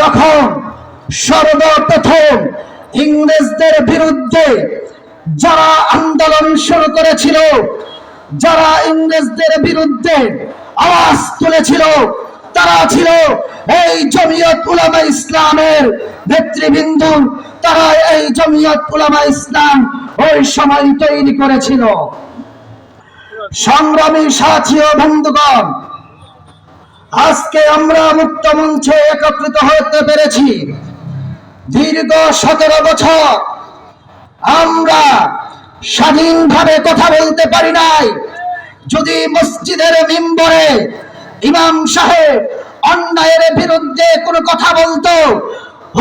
তখন সর্বপ্রথম ইংরেজদের বিরুদ্ধে যারা আন্দোলন শুরু করেছিল, যারা ইংরেজদের বিরুদ্ধে আওয়াজ তুলেছিল, তারা ছিল এই জমিয়ত উলামা ইসলামের নেতৃবৃন্দ। তারা এই জমিয়ত উলামা ইসলাম ওই সময় তৈরি করেছিল। সংগ্রামী সাথী ও বন্ধুগণ আজকে আমরা মুক্ত মঞ্চে একত্রিত হতে পেরেছি। দীর্ঘ সতেরো বছর আমরা স্বাধীনভাবে কথা বলতে পারি নাই। যদি মসজিদের মিম্বরে ইমাম সাহেব অন্যায়ের বিরুদ্ধে কোনো কথা বলতো,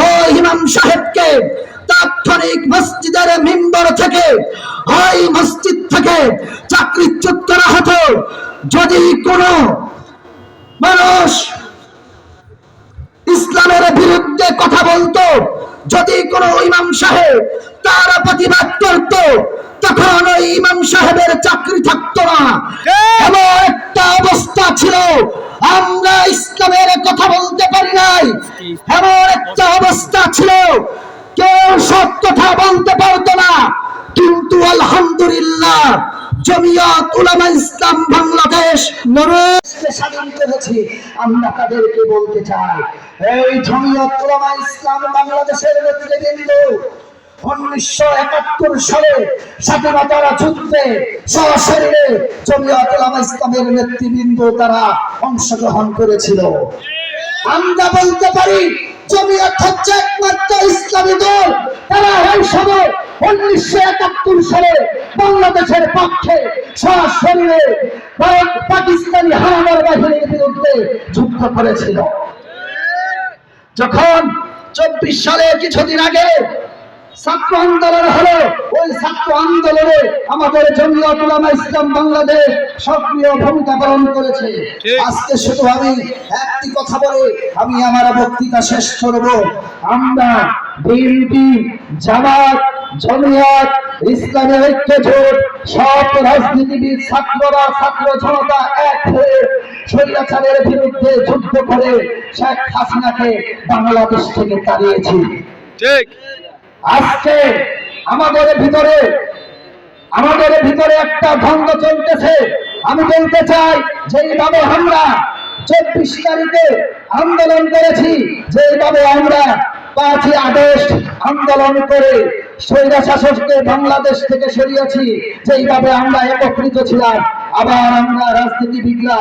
ও ইমাম সাহেবকে তাৎক্ষণিক মসজিদের মিম্বর থেকে, ওই মসজিদ থেকে চাকরিচ্যুত করা হতো। যদি কোনো মানুষ ইসলামের বিরুদ্ধে কথা বলতো যদি কোন ইমাম সাহেব তার প্রতিবাদ করত তখন ওই ইমাম সাহেবের চাকরি থাকতো না। এমন একটা অবস্থা ছিল আমরা ইসলামের কথা বলতে পারি নাই। এমন একটা অবস্থা ছিল কেউ সব কথা বলতে পারতো না। কিন্তু আলহামদুলিল্লাহ জমিয়ত উলামা ইসলাম বাংলাদেশ স্বাধীন করেছি আমরা তাদেরকে বলতে চাই। এই জমিয়ত ইসলাম বাংলাদেশের নেতৃবৃন্দ, উনিশশো একাত্তর সালে যুদ্ধে সশরীরে জমিয়ত ইসলামের নেতৃবৃন্দ তারা অংশগ্রহণ করেছিল। আমরা বলতে পারি, জমিয়ত হচ্ছে একমাত্র ইসলামী দল। তারা ওই সময় উনিশশো একাত্তর সালে বাংলাদেশের পক্ষে সশরীরে পাকিস্তানি বিরুদ্ধে যুদ্ধ করেছিল। যখন চব্বিশ সালে কিছুদিন আগে ছাত্র আন্দোলন হলো ওই ছাত্র আন্দোলনে আমাদের জমিয়ত উলামা ইসলাম বাংলাদেশ সক্রিয় ভূমিকা পালন করেছে। আজকে শুধু আমি একটি কথা বলে আমি আমার বক্তৃতা শেষ করব। আমরা বিএনপি জামাত জমিয়ত ইসলামী ঐক্য জোট সব রাজনীতিবিদ ছাত্ররা ছাত্র জনতা এক হয়ে স্বৈরাচারের বিরুদ্ধে যুদ্ধ করে শেখ হাসিনাকে বাংলাদেশ থেকে তাড়িয়েছি। ঠিক। আজকে আমাদের ভিতরে আমাদের ভিতরে একটা দ্বন্দ্ব চলতেছে। আমি বলতে চাই যেইভাবে আমরা চব্বিশ তারিখে আন্দোলন করেছি যেইভাবে আমরা পাঁচই আগস্ট আন্দোলন করে সৈরা শাসককে বাংলাদেশ থেকে সরিয়েছি সেইভাবে আমরা একত্রিত ছিলাম, আবার আমরা রাজনীতিবিদরা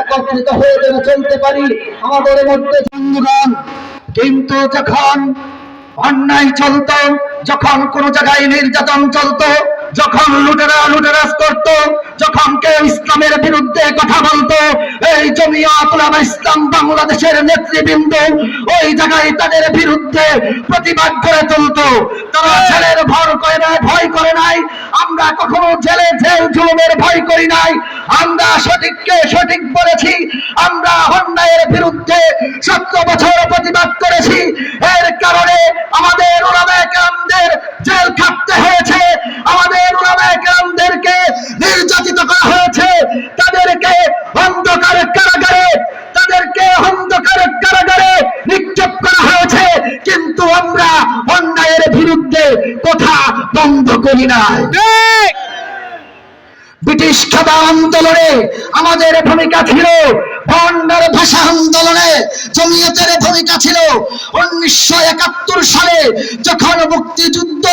একত্রিত হয়ে যেন চলতে পারি। আমাদের মধ্যে বন্ধুগণ, কিন্তু যখন অন্যায় চলত, যখন কোন জায়গায় নির্যাতন চলতো যখন লুটেরা লুটেরাস করত, যখন কেউ ইসলামের বিরুদ্ধে কথা বলতো, এই জমিয়ত উলামা ইসলাম বাংলাদেশের নেতৃবৃন্দ ওই জায়গায় তাদের বিরুদ্ধে প্রতিবাদ করে তুলতো। তারা জেলের ভর করে নাই, ভয় করে নাই। আমরা কখনো জেলে জেল জুলুমের ভয় করি নাই। আমরা সঠিককে সঠিক বলেছি। আমরা অন্যায়ের বিরুদ্ধে সত্য বছর প্রতিবাদ করেছি। এর কারণে আমাদের নিক্ষেপ করা হয়েছে কিন্তু আমরা অন্যায়ের বিরুদ্ধে কথা বন্ধ করি না ব্রিটিশ খাতা আন্দোলনে আমাদের ভূমিকা ছিল বন্ডার ভাষা আন্দোলনে জমিয়তের ভূমিকা ছিল। উনিশশো একাত্তর সালে যখন মুক্তিযুদ্ধ